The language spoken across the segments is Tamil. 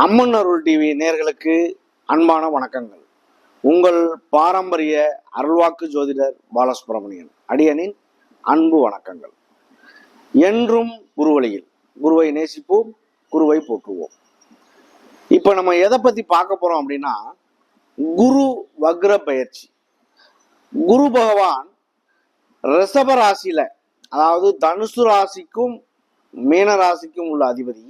அம்மன் அருள் டிவி நேர்களுக்கு அன்பான வணக்கங்கள். உங்கள் பாரம்பரிய அருள்வாக்கு ஜோதிடர் பாலசுப்ரமணியன் அடியனின் அன்பு வணக்கங்கள். என்றும் குருவழியில் குருவை நேசிப்போம் குருவை போற்றுவோம். இப்போ நம்ம எதை பத்தி பார்க்க போறோம் அப்படின்னா குரு வக்ர பயிற்சி. குரு பகவான் ரிஷப ராசியில அதாவது தனுசு ராசிக்கும் மீன ராசிக்கும் உள்ள அதிபதி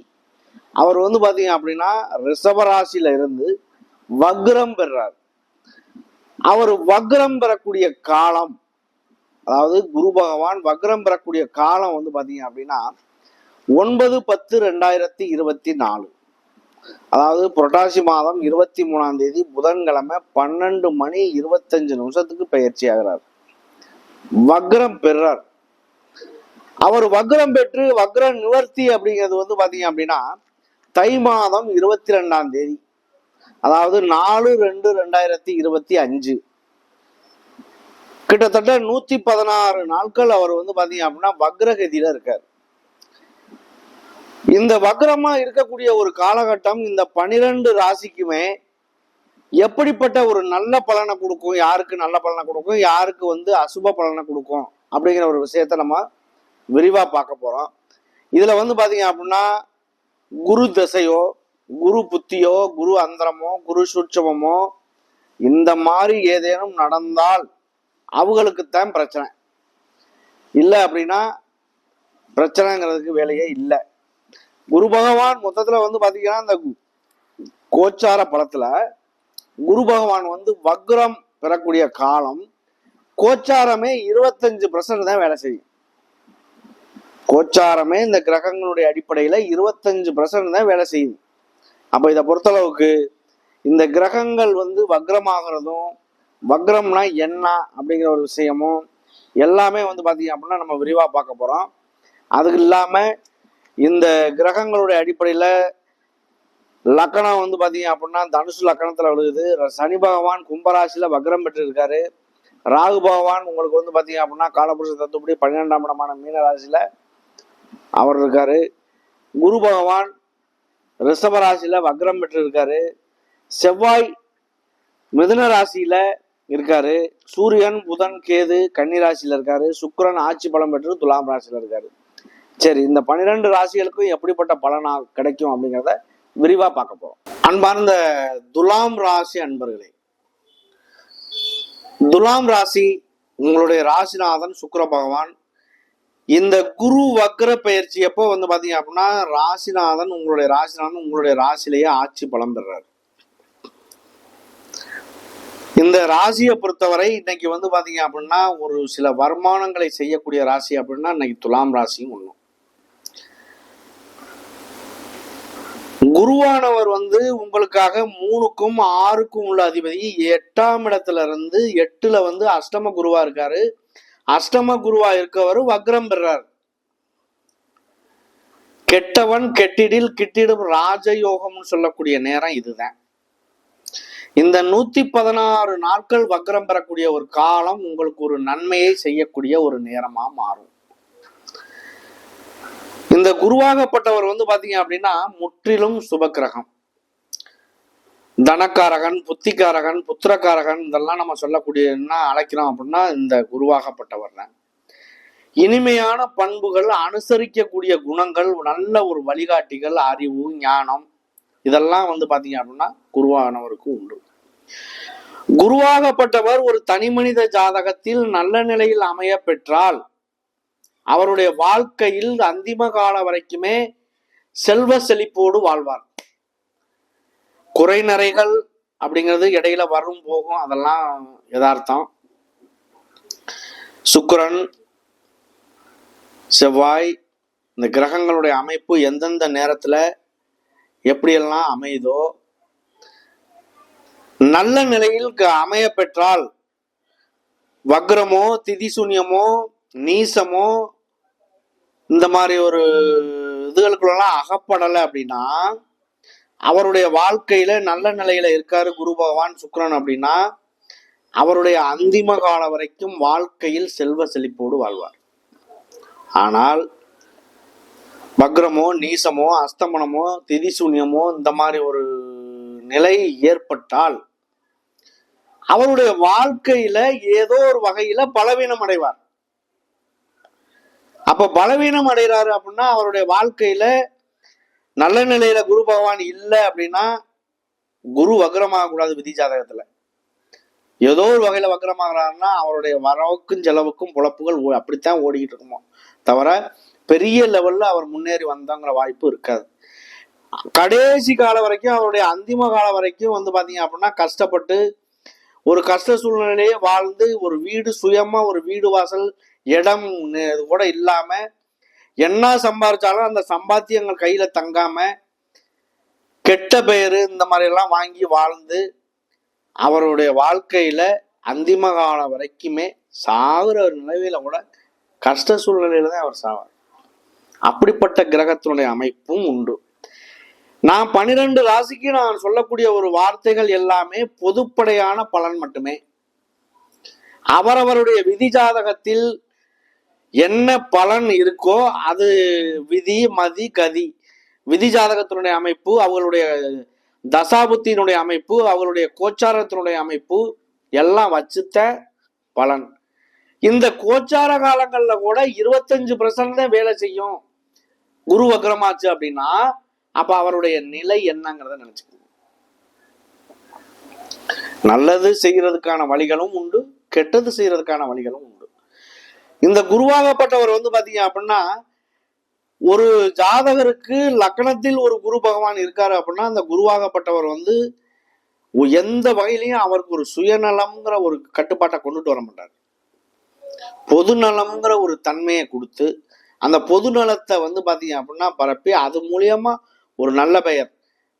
அவர் வந்து பாத்தீங்க அப்படின்னா ரிஷபராசியில இருந்து வக்ரம் பெறார். அவர் வக்ரம் பெறக்கூடிய காலம் அதாவது குரு பகவான் வக்ரம் பெறக்கூடிய காலம் வந்து பாத்தீங்க அப்படின்னா ஒன்பது பத்து ரெண்டாயிரத்தி இருபத்தி நாலு. அதாவது புரட்டாசி மாதம் இருபத்தி மூணாம் தேதி புதன்கிழமை பன்னெண்டு மணி இருபத்தஞ்சு நிமிஷத்துக்கு பயிற்சி ஆகிறார். வக்ரம் பெறார். அவர் வக்ரம் பெற்று வக்ர நிவர்த்தி அப்படிங்கிறது வந்து பாத்தீங்க அப்படின்னா தை மாதம் இருபத்தி ரெண்டாம் தேதி. அதாவது நாலு ரெண்டு ரெண்டாயிரத்தி இருபத்தி அஞ்சு. கிட்டத்தட்ட நூத்தி பதினாறு நாட்கள் அவர் வந்து பாத்தீங்க அப்படின்னா வக்ரகதியில இருக்கார். இந்த வக்ரமா இருக்கக்கூடிய ஒரு காலகட்டம் இந்த பனிரெண்டு ராசிக்குமே எப்படிப்பட்ட ஒரு நல்ல பலனை கொடுக்கும் யாருக்கு நல்ல பலனை கொடுக்கும் யாருக்கு வந்து அசுப பலனை கொடுக்கும் அப்படிங்கிற ஒரு விஷயத்த நம்ம விரிவா பார்க்க போறோம். இதுல வந்து பாத்தீங்க அப்படின்னா குரு திசையோ குரு புத்தியோ குரு அந்தரமோ குரு சூட்சமோ இந்த மாதிரி ஏதேனும் நடந்தால் அவங்களுக்குத்தான் பிரச்சனை. இல்லை அப்படின்னா பிரச்சனைங்கிறதுக்கு வேலையே இல்லை. குரு பகவான் மொத்தத்தில் வந்து பார்த்தீங்கன்னா இந்த கோச்சார படத்தில் குரு பகவான் வந்து வக்ரம் பெறக்கூடிய காலம் கோச்சாரமே இருபத்தஞ்சு பர்சன்ட் தான் வேலை செய்யும். கோச்சாரமே இந்த கிரகங்களுடைய அடிப்படையில் இருபத்தஞ்சு பர்சன்ட் தான் வேலை செய்யுது. அப்போ இதை பொறுத்தளவுக்கு இந்த கிரகங்கள் வந்து வக்ரமாகிறதும் வக்ரம்னா என்ன அப்படிங்கிற ஒரு விஷயமும் எல்லாமே வந்து பார்த்தீங்க அப்படின்னா நம்ம விரிவாக பார்க்க போகிறோம் அதுக்கு இல்லாமல் இந்த கிரகங்களுடைய அடிப்படையில் லக்கணம் வந்து பார்த்தீங்க அப்படின்னா தனுசு லக்கணத்தில் விழுகுது சனி பகவான் கும்பராசியில் வக்ரம் பெற்றிருக்காரு. ராகு பகவான் உங்களுக்கு வந்து பார்த்தீங்க அப்படின்னா காலபுருஷ தத்துப்படி பன்னிரெண்டாம் இடமான மீன ராசியில அவர் இருக்காரு. குரு பகவான் ரிஷபராசியில வக்ரம் பெற்று இருக்காரு செவ்வாய் மிதுன ராசியில இருக்காரு. சூரியன் புதன் கேது கன்னி ராசியில் இருக்காரு. சுக்கிரன் ஆட்சி பலம் பெற்று துலாம் ராசியில இருக்காரு. சரி இந்த பன்னிரெண்டு ராசிகளுக்கும் எப்படிப்பட்ட பலனா கிடைக்கும் அப்படிங்கிறத விரிவா பார்க்க போறோம். அன்பார்ந்த துலாம் ராசி அன்பர்களே துலாம் ராசி உங்களுடைய ராசிநாதன் சுக்கர பகவான் இந்த குரு வக்ர பயிற்சி எப்போ வந்து பாத்தீங்க அப்படின்னா ராசிநாதன் உங்களுடைய ராசிநாதன் உங்களுடைய ராசிலேயே ஆட்சி பலம் பெறாரு. இந்த ராசியை பொறுத்தவரை இன்னைக்கு வந்து பாத்தீங்க அப்படின்னா ஒரு சில வருமானங்களை செய்யக்கூடிய ராசி அப்படின்னா இன்னைக்கு துலாம் ராசியும் ஒண்ணும் குருவானவர் வந்து உங்களுக்காக மூணுக்கும் ஆறுக்கும் உள்ள அதிபதி எட்டாம் இடத்துல இருந்து எட்டுல வந்து அஷ்டம குருவா இருக்காரு. அஷ்டம குருவா இருக்கவர் வக்ரம் பெறார். கெட்டவன் கெட்டிடில் கிட்டிடும் ராஜயோகம்னு சொல்லக்கூடிய நேரம் இதுதான். இந்த நூத்தி பதினாறு நாட்கள் வக்ரம் பெறக்கூடிய ஒரு காலம் உங்களுக்கு ஒரு நன்மையை செய்யக்கூடிய ஒரு நேரமா மாறும். இந்த குருவாகப்பட்டவர் வந்து பாத்தீங்க அப்படின்னா முற்றிலும் சுபக்கிரகம். தனக்காரகன் புத்திக்காரகன் புத்திரக்காரகன் இதெல்லாம் நம்ம சொல்லக்கூடிய என்ன அழைக்கிறோம் அப்படின்னா இந்த குருவாகப்பட்டவர் தான் இனிமையான பண்புகள் அனுசரிக்கக்கூடிய குணங்கள் நல்ல ஒரு வழிகாட்டிகள் அறிவு ஞானம் இதெல்லாம் வந்து பாத்தீங்க அப்படின்னா குருவானவருக்கு உண்டு. குருவாகப்பட்டவர் ஒரு தனிமனித ஜாதகத்தில் நல்ல நிலையில் அமைய பெற்றால் அவருடைய வாழ்க்கையில் அந்திம காலம் வரைக்குமே செல்வ செழிப்போடு வாழ்வார். குறைநரைகள் அப்படிங்கிறது இடையில வரும் போகும். அதெல்லாம் யதார்த்தம். சுக்கிரன் செவ்வாய் இந்த கிரகங்களுடைய அமைப்பு எந்தெந்த நேரத்துல எப்படியெல்லாம் அமையுதோ நல்ல நிலையில் க- அமைய பெற்றால் வக்ரமோ திதிசூன்யமோ நீசமோ இந்த மாதிரி ஒரு இதுகளுக்குள்ளெல்லாம் அகப்படலை அப்படின்னா அவருடைய வாழ்க்கையில நல்ல நிலையில இருக்காரு குரு பகவான் சுக்கிரன் அப்படின்னா அவருடைய அந்திம காலம் வரைக்கும் வாழ்க்கையில் செல்வ செழிப்போடு வாழ்வார். ஆனால் வக்ரமோ நீசமோ அஸ்தமனமோ திதிசூன்யமோ இந்த மாதிரி ஒரு நிலை ஏற்பட்டால் அவருடைய வாழ்க்கையில ஏதோ ஒரு வகையில பலவீனம் அடைவார். அப்ப பலவீனம் அடைகிறாரு அப்படின்னா அவருடைய வாழ்க்கையில நல்ல நிலையில குரு பகவான் இல்லை அப்படின்னா குரு வக்ரமாக கூடாது விதி ஜாதகத்துல. ஏதோ ஒரு வகையில வக்ரமாகறாருன்னா அவருடைய வரவுக்கும் செலவுக்கும் பொழப்புகள் ஓ- அப்படித்தான் ஓடிக்கிட்டு இருக்குமோ. தவிர பெரிய லெவல்ல அவர் முன்னேறி வந்தாங்கிற வாய்ப்பு இருக்காது. கடைசி காலம் வரைக்கும் அவருடைய அந்திம காலம் வரைக்கும் வந்து பாத்தீங்க அப்படின்னா கஷ்டப்பட்டு ஒரு கஷ்ட சூழ்நிலையே வாழ்ந்து ஒரு வீடு சுயமா ஒரு வீடு வாசல் இடம் கூட இல்லாம என்ன சம்பாரிச்சாலும் அந்த சம்பாத்தியங்கள் கையில தங்காம கெட்ட பெயரு இந்த மாதிரி எல்லாம் வாங்கி வாழ்ந்து அவருடைய வாழ்க்கையில அந்திம காலம் வரைக்குமே சாகுற ஒரு கூட கஷ்ட சூழ்நிலையில தான் அவர் சாவார். அப்படிப்பட்ட கிரகத்தினுடைய அமைப்பும் உண்டு. நான் பனிரெண்டு ராசிக்கு நான் சொல்லக்கூடிய ஒரு வார்த்தைகள் எல்லாமே பொதுப்படையான பலன் மட்டுமே. அவரவருடைய விதி ஜாதகத்தில் என்ன பலன் இருக்கோ அது விதி மதி கதி. விதி ஜாதகத்தினுடைய அமைப்பு அவங்களுடைய தசாபுத்தியினுடைய அமைப்பு அவங்களுடைய கோச்சாரத்தினுடைய அமைப்பு எல்லாம் வச்சுத்த பலன். இந்த கோச்சார காலங்கள்ல கூட இருபத்தஞ்சு பர்சன்ட் தான் வேலை செய்யும். குரு வக்ரமாச்சு அப்படின்னா அப்ப அவருடைய நிலை என்னங்கிறத நினைச்சுக்கோங்க. நல்லது செய்யறதுக்கான வழிகளும் உண்டு கெட்டது செய்யறதுக்கான வழிகளும் உண்டு இந்த குருவாகப்பட்டவர் வந்து பாத்தீங்க அப்படின்னா ஒரு ஜாதகருக்கு லக்னத்தில் ஒரு குரு பகவான் இருக்காரு அப்படின்னா அந்த குருவாகப்பட்டவர் வந்து எந்த வகையிலையும் அவருக்கு ஒரு சுயநலம்ங்கிற ஒரு கட்டுப்பாட்டை கொண்டுட்டு வர மாட்டார். பொது நலம்ங்கிற ஒரு தன்மையை கொடுத்து அந்த பொது நலத்தை வந்து பாத்தீங்க அப்படின்னா பரப்பி அது மூலியமா ஒரு நல்ல பெயர்.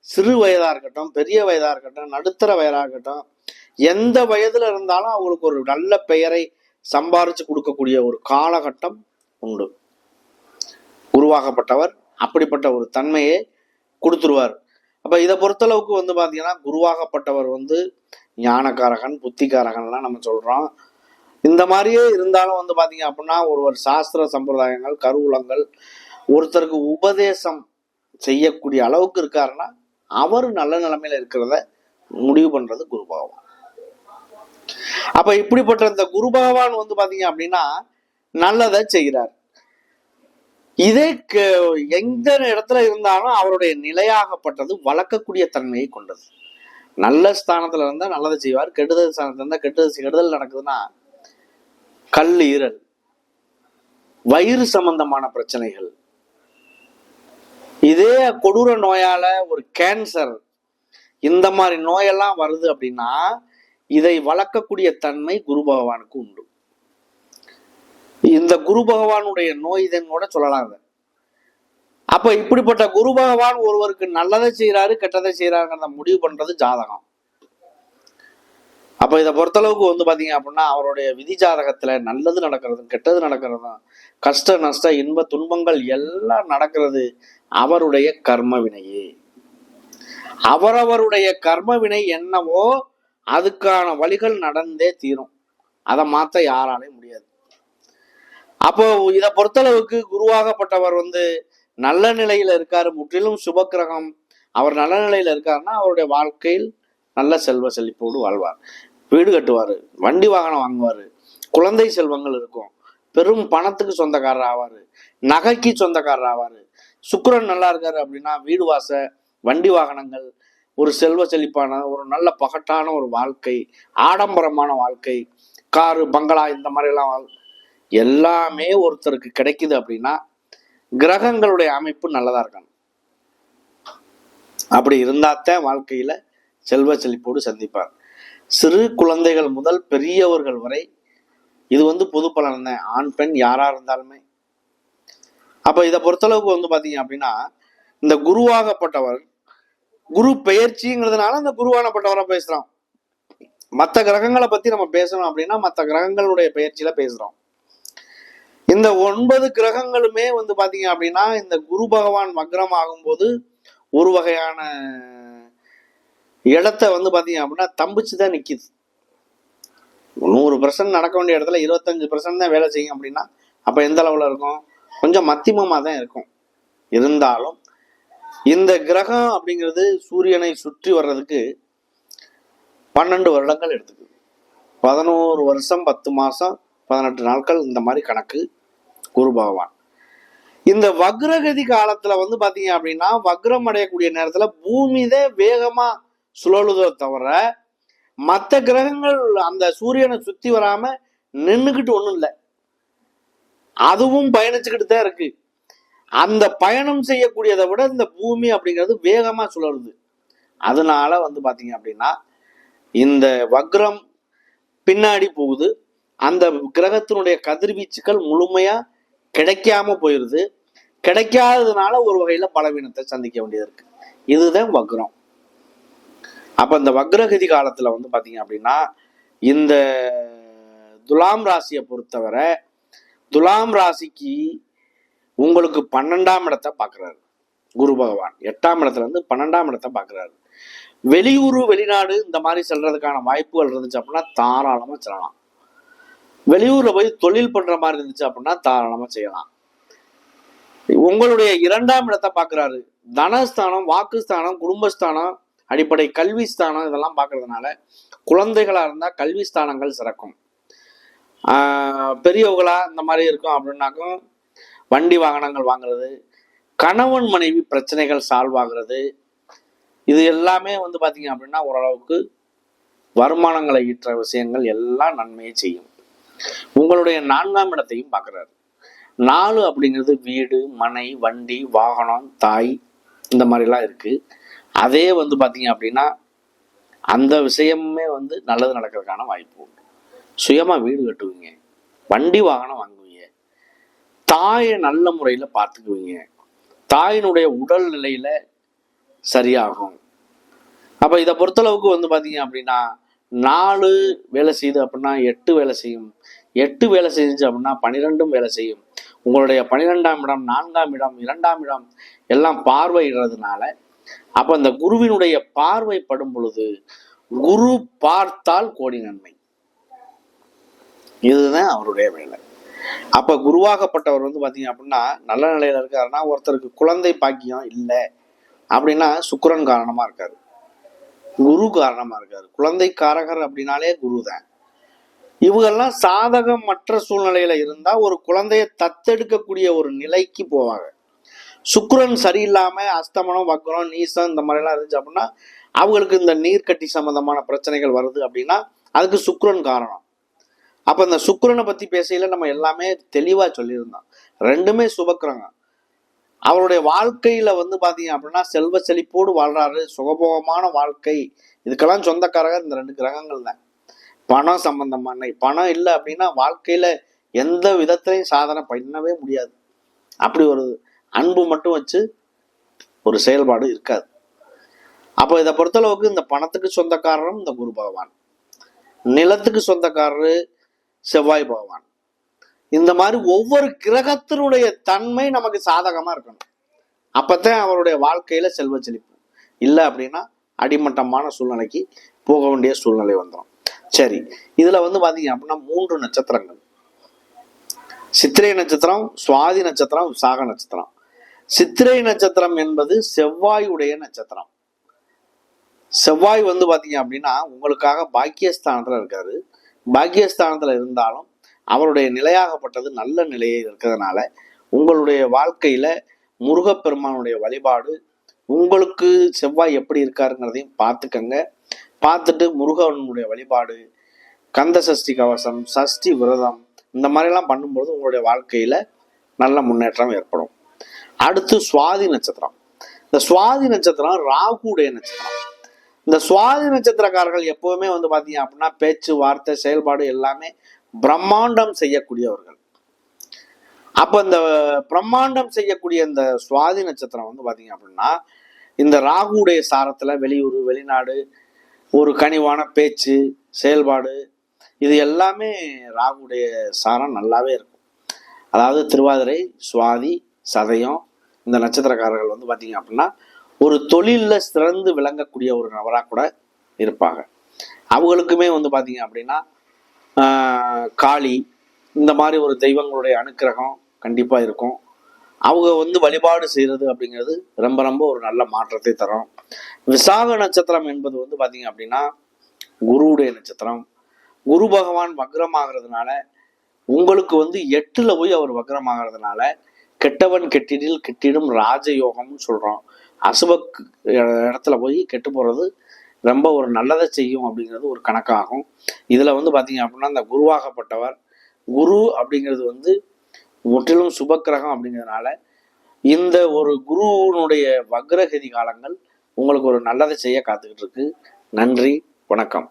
சிறு வயதா இருக்கட்டும் பெரிய வயதா இருக்கட்டும் நடுத்தர வயதா இருக்கட்டும் எந்த வயதுல இருந்தாலும் அவங்களுக்கு ஒரு நல்ல பெயரை சம்பாரிச்சு கொடுக்கக்கூடிய ஒரு காலகட்டம் உண்டு. உருவாக்கப்பட்டவர் அப்படிப்பட்ட ஒரு தன்மையை கொடுத்துருவார். அப்ப இதை பொறுத்தளவுக்கு வந்து பாத்தீங்கன்னா குருவாகப்பட்டவர் வந்து ஞானக்காரகன் புத்திகாரகன்லாம் நம்ம சொல்றோம். இந்த மாதிரியே இருந்தாலும் வந்து பாத்தீங்க அப்படின்னா ஒருவர் சாஸ்திர சம்பிரதாயங்கள் கருவூலங்கள் ஒருத்தருக்கு உபதேசம் செய்யக்கூடிய அளவுக்கு இருக்காருன்னா அவர் நல்ல நிலைமையில இருக்கிறத முடிவு பண்றது குரு பகவான். அப்ப இப்படிப்பட்ட இந்த குரு பகவான் வந்து பாத்தீங்க அப்படின்னா நல்லதை செய்கிறார். இதே எந்த இடத்துல இருந்தாலும் அவருடைய நிலையாகப்பட்டது வளர்க்கக்கூடிய தன்மையை கொண்டது. நல்ல ஸ்தானத்துல இருந்தா நல்லதை செய்வார் கெடுதல் ஸ்தானத்துல இருந்தா கெட்டது கெடுதல் நடக்குதுன்னா கல் ஈரல் வயிறு சம்பந்தமான பிரச்சனைகள். இதே கொடூர நோயால ஒரு கேன்சர் இந்த மாதிரி நோயெல்லாம் வருது அப்படின்னா இதை வளர்க்கக்கூடிய தன்மை குரு பகவானுக்கு உண்டு. இந்த குரு பகவானுடைய நோய் இதன் கூட சொல்லலாம் அதை அப்ப இப்படிப்பட்ட குரு பகவான் ஒருவருக்கு நல்லதை செய்யறாரு கெட்டதை செய்யறாருங்கிறத முடிவு பண்றது ஜாதகம். அப்ப இதை பொறுத்தளவுக்கு வந்து பாத்தீங்க அப்படின்னா அவருடைய விதி ஜாதகத்துல நல்லது நடக்கிறதும் கெட்டது நடக்கிறதும் கஷ்ட நஷ்ட இன்ப துன்பங்கள் எல்லாம் நடக்கிறது அவருடைய கர்ம வினையே. அவரவருடைய கர்ம வினை என்னவோ அதுக்கான வழிகள் நடந்தே தீரும். அதை மாத்த யாராலையும் முடியாது. அப்போ இதை பொறுத்தளவுக்கு குருவாகப்பட்டவர் வந்து நல்ல நிலையில இருக்காரு. முற்றிலும் சுபக்கிரகம். அவர் நல்ல நிலையில இருக்காருன்னா அவருடைய வாழ்க்கையில் நல்ல செல்வ செழிப்போடு வாழ்வார். வீடு கட்டுவார் வண்டி வாகனம் வாங்குவார் குழந்தை செல்வங்கள் இருக்கும். பெரும் பணத்துக்கு சொந்தக்காரர் ஆவார் நகைக்கு சொந்தக்காரர் ஆவார். சுக்கரன் நல்லா இருக்காரு அப்படின்னா வீடு வாச வண்டி வாகனங்கள் ஒரு செல்வ செழிப்பான ஒரு நல்ல பகட்டான ஒரு வாழ்க்கை ஆடம்பரமான வாழ்க்கை காரு பங்களா இந்த மாதிரிலாம் வாழ் எல்லாமே ஒருத்தருக்கு கிடைக்குது அப்படின்னா கிரகங்களுடைய அமைப்பு நல்லதா இருக்கணும். அப்படி இருந்தாத்தான் வாழ்க்கையில செல்வ செழிப்போடு சந்திப்பார். சிறு குழந்தைகள் முதல் பெரியவர்கள் வரை இது வந்து பொது பலன் தான். ஆண் பெண் யாரா இருந்தாலுமே. அப்ப இதை பொறுத்தளவுக்கு வந்து பாத்தீங்க அப்படின்னா இந்த குருவாகப்பட்டவர் குரு பெயர்ச்சிங்கிறதுனால இந்த குருவானப்பட்டவரை பேசுறோம் மற்ற கிரகங்களை பத்தி நம்ம பேசணும் அப்படின்னா மற்ற கிரகங்களுடைய பெயர்ச்சியில பேசுறோம். இந்த ஒன்பது கிரகங்களுமே வந்து பாத்தீங்க அப்படின்னா இந்த குரு பகவான் மக்ரம் ஆகும்போது ஒரு வகையான இடத்த வந்து பாத்தீங்க அப்படின்னா தம்பிச்சு தான் நிக்குது. நூறு பர்சன்ட் நடக்க வேண்டிய இடத்துல இருபத்தஞ்சு பர்சன்ட் தான் வேலை செய்யும் அப்படின்னா அப்ப எந்த அளவுல இருக்கும்? கொஞ்சம் மத்தியமமா தான் இருக்கும். இருந்தாலும் இந்த கிரகம் அப்படிங்கிறது சூரியனை சுற்றி வர்றதுக்கு பன்னெண்டு வருடங்கள் எடுத்துக்குது. பதினோரு வருஷம் பத்து மாசம் பதினெட்டு நாட்கள் இந்த மாதிரி கணக்கு குரு பகவான். இந்த வக்ரகதி காலத்துல வந்து பாத்தீங்க அப்படின்னா வக்ரம் அடையக்கூடிய நேரத்துல பூமிதே வேகமாக வேகமா சுழலுதோ தவிர மற்ற கிரகங்கள் அந்த சூரியனை சுத்தி வராம நின்றுக்கிட்டு ஒண்ணும் இல்லை. அதுவும் பயணிச்சுக்கிட்டு தான் இருக்கு. அந்த பயணம் செய்யக்கூடியதை விட இந்த பூமி அப்படிங்கிறது வேகமாக சுழருது அதனால வந்து பார்த்தீங்க அப்படின்னா இந்த வக்ரம் பின்னாடி போகுது. அந்த கிரகத்தினுடைய கதிர்வீச்சுக்கள் முழுமையா கிடைக்காம போயிருது. கிடைக்காததுனால ஒரு வகையில பலவீனத்தை சந்திக்க வேண்டியது இருக்கு. இதுதான் வக்ரம். அப்ப இந்த வக்ரகதி காலத்துல வந்து பாத்தீங்க அப்படின்னா இந்த துலாம் ராசியை பொறுத்தவரை துலாம் ராசிக்கு உங்களுக்கு பன்னெண்டாம் இடத்தை பார்க்குறாரு. குரு பகவான். எட்டாம் இடத்துல இருந்து பன்னெண்டாம் இடத்தை பார்க்குறாரு. வெளியூர் வெளிநாடு இந்த மாதிரி செல்றதுக்கான வாய்ப்புகள் இருந்துச்சு அப்படின்னா தாராளமாக செல்லலாம் வெளியூரில் போய் தொழில் பண்ணுற மாதிரி இருந்துச்சு அப்படின்னா தாராளமாக செய்யலாம். உங்களுடைய இரண்டாம் இடத்தை பார்க்குறாரு. தனஸ்தானம் வாக்குஸ்தானம் குடும்பஸ்தானம் அடிப்படை கல்வி ஸ்தானம் இதெல்லாம் பார்க்கறதுனால குழந்தைகளாக இருந்தால் கல்வி ஸ்தானங்கள் சிறக்கும். பெரியவங்களா இந்த மாதிரி இருக்கும் அப்படின்னாக்கும் வண்டி வாகனங்கள் வாங்குறது கணவன் மனைவி பிரச்சனைகள் சால்வ் ஆகுறது இது எல்லாமே வந்து பார்த்தீங்க அப்படின்னா ஓரளவுக்கு வருமானங்களை ஈற்ற விஷயங்கள் எல்லாம் நன்மையை செய்யும். உங்களுடைய நான்காம் இடத்தையும் பார்க்குறாரு. நாலு அப்படிங்கிறது வீடு மனை வண்டி வாகனம் தாய் இந்த மாதிரிலாம் இருக்குது அதே வந்து பார்த்தீங்க அப்படின்னா அந்த விஷயமே வந்து நல்லது நடக்கிறதுக்கான வாய்ப்பு உண்டு. சுயமாக வீடு கட்டுவீங்க. வண்டி வாகனம் வாங்குவீங்க. தாயை நல்ல முறையில் பார்த்துக்குவீங்க. தாயினுடைய உடல் நிலையில சரியாகும். அப்போ இதை பொறுத்தளவுக்கு வந்து பார்த்தீங்க அப்படின்னா நாலு வேலை செய்யுது அப்படின்னா எட்டு வேலை செய்யும். எட்டு வேலை செஞ்சு அப்படின்னா பனிரெண்டும் வேலை செய்யும். உங்களுடைய பன்னிரெண்டாம் இடம் நான்காம் இடம் இரண்டாம் இடம் எல்லாம் பார்வையிடுறதுனால அப்போ அந்த குருவினுடைய பார்வை படும் பொழுது குரு பார்த்தால் கோடி நன்மை. இதுதான் அவருடைய வேலை. அப்ப குருவாகப்பட்டவர் வந்து பாத்தீங்க அப்படின்னா நல்ல நிலையில இருக்காருன்னா ஒருத்தருக்கு குழந்தை பாக்கியம் இல்லை அப்படின்னா சுக்கரன் காரணமா இருக்காரு. குரு காரணமா இருக்காரு. குழந்தை காரகர் அப்படின்னாலே குரு தான் இவங்கெல்லாம் சாதகம் மற்ற சூழ்நிலையில இருந்தா ஒரு குழந்தைய தத்தெடுக்கக்கூடிய ஒரு நிலைக்கு போவாங்க. சுக்கரன் சரியில்லாம அஸ்தமனம் வக்கரம் நீசம் இந்த மாதிரி எல்லாம் இருந்துச்சு அப்படின்னா அவங்களுக்கு இந்த நீர்க்கட்டி சம்பந்தமான பிரச்சனைகள் வருது அப்படின்னா அதுக்கு சுக்கரன் காரணம். அப்ப இந்த சுக்கரனை பத்தி பேசையில நம்ம எல்லாமே தெளிவா சொல்லியிருந்தோம். ரெண்டுமே சுபக்கிரகம். அவருடைய வாழ்க்கையில வந்து பாத்தீங்க அப்படின்னா செல்வ செழிப்போடு வாழ்றாரு. சுகபோகமான வாழ்க்கை. இதுக்கெல்லாம் சொந்தக்காரங்க இந்த ரெண்டு கிரகங்கள் தான் பணம் சம்பந்தமான பணம் இல்லை அப்படின்னா வாழ்க்கையில எந்த விதத்திலையும் சாதனை பண்ணவே முடியாது. அப்படி ஒரு அன்பு மட்டும் வச்சு ஒரு செயல்பாடு இருக்காது. அப்போ இதை பொறுத்தளவுக்கு இந்த பணத்துக்கு சொந்தக்காரரும் இந்த குரு பகவான். நிலத்துக்கு சொந்தக்காரரு செவ்வாய் பகவான். இந்த மாதிரி ஒவ்வொரு கிரகத்தினுடைய தன்மை நமக்கு சாதகமா இருக்கணும். அப்பத்தான் அவருடைய வாழ்க்கையில செல்வ செழிப்பு. இல்லை அப்படின்னா அடிமட்டமான சூழ்நிலைக்கு போக வேண்டிய சூழ்நிலை வந்துடும் சரி இதுல வந்து பாத்தீங்க அப்படின்னா மூன்று நட்சத்திரங்கள். சித்திரை நட்சத்திரம் சுவாதி நட்சத்திரம் விசாக நட்சத்திரம். சித்திரை நட்சத்திரம் என்பது செவ்வாயுடைய நட்சத்திரம். செவ்வாய் வந்து பாத்தீங்க அப்படின்னா உங்களுக்காக பாக்கியஸ்தானத்துல இருக்காரு. பாக்கியஸ்தானத்தில் இருந்தாலும் அவருடைய நிலையாகப்பட்டது நல்ல நிலையில் இருக்கிறதுனால உங்களுடைய வாழ்க்கையில முருகப்பெருமானுடைய வழிபாடு உங்களுக்கு செவ்வாய் எப்படி இருக்காருங்கிறதையும் பார்த்துக்கங்க. பார்த்துட்டு முருகனுடைய வழிபாடு கந்த சஷ்டி கவசம் சஷ்டி விரதம் இந்த மாதிரிலாம் பண்ணும்போது உங்களுடைய வாழ்க்கையில நல்ல முன்னேற்றம் ஏற்படும். அடுத்து சுவாதி நட்சத்திரம். இந்த சுவாதி நட்சத்திரம் ராகுடைய நட்சத்திரம். இந்த சுவாதி நட்சத்திரக்காரர்கள் எப்பவுமே வந்து பார்த்தீங்க அப்படின்னா பேச்சு வார்த்தை செயல்பாடு எல்லாமே பிரம்மாண்டம் செய்யக்கூடியவர்கள். அப்போ இந்த பிரம்மாண்டம் செய்யக்கூடிய இந்த சுவாதி நட்சத்திரம் வந்து பார்த்தீங்க அப்படின்னா இந்த ராகுடைய சாரத்தில் வெளியூர் வெளிநாடு ஒரு கனிவான பேச்சு செயல்பாடு இது எல்லாமே ராகுடைய சாரம் நல்லாவே இருக்கும். அதாவது திருவாதிரை சுவாதி சதயம் இந்த நட்சத்திரக்காரர்கள் வந்து பார்த்தீங்க அப்படின்னா ஒரு தொழிலில் சிறந்து விளங்கக்கூடிய ஒரு நபராக கூட இருப்பாங்க. அவங்களுக்குமே வந்து பார்த்தீங்க அப்படின்னா ஆஹ், காளி இந்த மாதிரி ஒரு தெய்வங்களுடைய அனுக்கிரகம் கண்டிப்பாக இருக்கும். அவங்க வந்து வழிபாடு செய்கிறது அப்படிங்கிறது ரொம்ப ரொம்ப ஒரு நல்ல மாற்றத்தை தரும். விசாக நட்சத்திரம் என்பது வந்து பார்த்தீங்க அப்படின்னா குருவுடைய நட்சத்திரம். குரு பகவான் வக்ரமாகிறதுனால உங்களுக்கு வந்து எட்டுல போய் அவர் வக்ரமாகிறதுனால கெட்டவன் கெட்டிடில் கெட்டிடும் ராஜயோகம்னு சொல்றோம். அசுப இடத்துல போய் கெட்டு போகிறது ரொம்ப ஒரு நல்லதை செய்யும் அப்படிங்கிறது ஒரு கணக்காகும். இதில் வந்து பார்த்தீங்க அப்படின்னா இந்த குருவாகப்பட்டவர் குரு அப்படிங்கிறது வந்து முற்றிலும் சுபக்கிரகம் அப்படிங்கிறதுனால இந்த ஒரு குருவினுடைய வக்ரகதி காலங்கள் உங்களுக்கு ஒரு நல்லதை செய்ய காத்துக்கிட்டு இருக்கு. நன்றி வணக்கம்.